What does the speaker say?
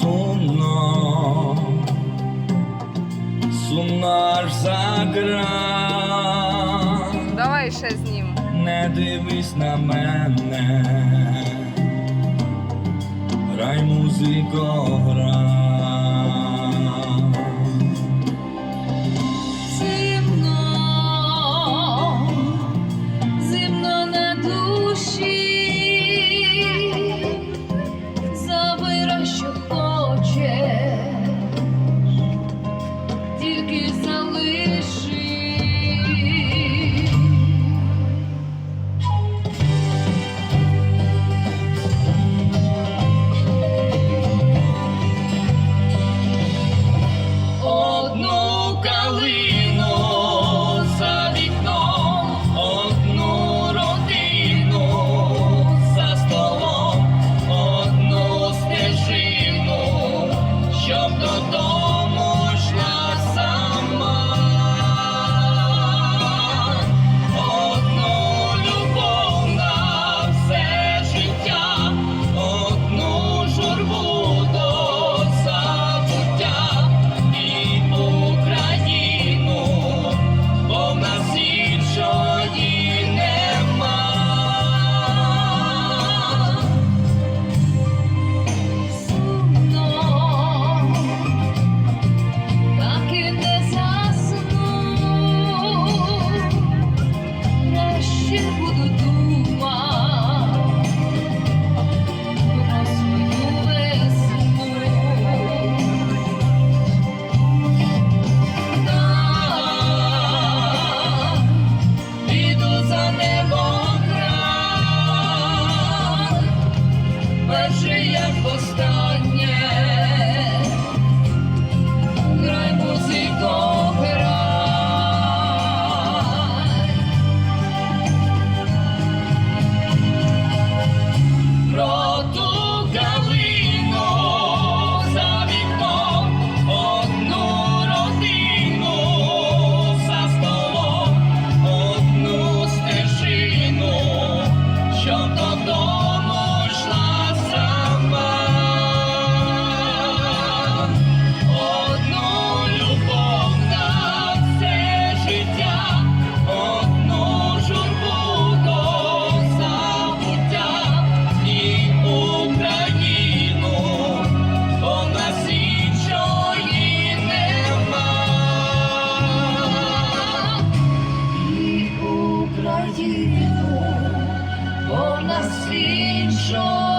сумно, сумно аж за кран. Давай ще з ним. Не дивись на мене, грай музико, грай. що.